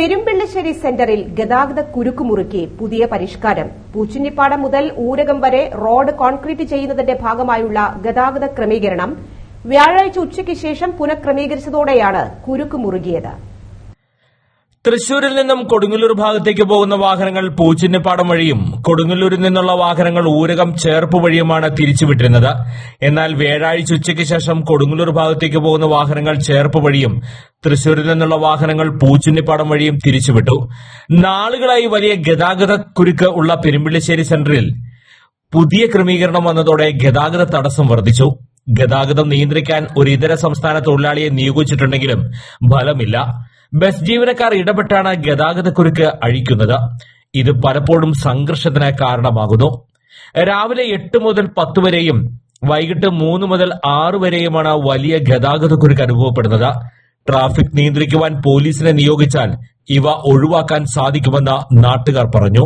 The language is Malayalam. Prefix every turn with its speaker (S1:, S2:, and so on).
S1: പെരുമ്പിള്ളശ്ശേരി സെന്ററിൽ ഗതാഗത കുരുക്കുമുറുക്കി പുതിയ പരിഷ്കാരം. പൂച്ചിന്നിപ്പാടം മുതൽ ഊരകം വരെ റോഡ് കോൺക്രീറ്റ് ചെയ്യുന്നതിന്റെ ഭാഗമായുള്ള ഗതാഗത ക്രമീകരണം വ്യാഴാഴ്ച ഉച്ചയ്ക്ക് ശേഷം പുനഃക്രമീകരിച്ചതോടെയാണ് കുരുക്കുമുറുകിയത്.
S2: തൃശൂരിൽ നിന്നും കൊടുങ്ങല്ലൂർ ഭാഗത്തേക്ക് പോകുന്ന വാഹനങ്ങൾ പൂച്ചിന്നിപ്പാടം വഴിയും കൊടുങ്ങല്ലൂരിൽ നിന്നുള്ള വാഹനങ്ങൾ ഊരകം ചേർപ്പ് വഴിയുമാണ് തിരിച്ചുവിട്ടിരുന്നത്. എന്നാൽ വ്യാഴാഴ്ച ഉച്ചയ്ക്ക് ശേഷം കൊടുങ്ങല്ലൂർ ഭാഗത്തേക്ക് പോകുന്ന വാഹനങ്ങൾ ചേർപ്പ് വഴിയും തൃശൂരിൽ നിന്നുള്ള വാഹനങ്ങൾ പൂച്ചുന്നിപ്പാടം വഴിയും തിരിച്ചുവിട്ടു. നാളുകളായി വലിയ ഗതാഗത കുരുക്ക് ഉള്ള പെരുമ്പിള്ളിശ്ശേരി സെന്ററിൽ പുതിയ ക്രമീകരണം വന്നതോടെ ഗതാഗത തടസ്സം വർദ്ധിച്ചു. ഗതാഗതം നിയന്ത്രിക്കാൻ ഒരു ഇതര സംസ്ഥാന തൊഴിലാളിയെ നിയോഗിച്ചിട്ടുണ്ടെങ്കിലും ഫലമില്ല. ബസ് ജീവനക്കാർ ഇടപെട്ടാണ് ഗതാഗതക്കുരുക്ക് അഴിക്കുന്നത്. ഇത് പലപ്പോഴും സംഘർഷത്തിന് കാരണമാകുന്നു. രാവിലെ എട്ട് മുതൽ പത്ത് വരെയും വൈകിട്ട് മൂന്ന് മുതൽ ആറ് വരെയുമാണ് വലിയ ഗതാഗതക്കുരുക്ക് അനുഭവപ്പെടുന്നത്. ട്രാഫിക് നിയന്ത്രിക്കുവാൻ പോലീസിനെ നിയോഗിച്ചാൽ ഇവ ഒഴിവാക്കാൻ സാധിക്കുമെന്ന് നാട്ടുകാർ പറഞ്ഞു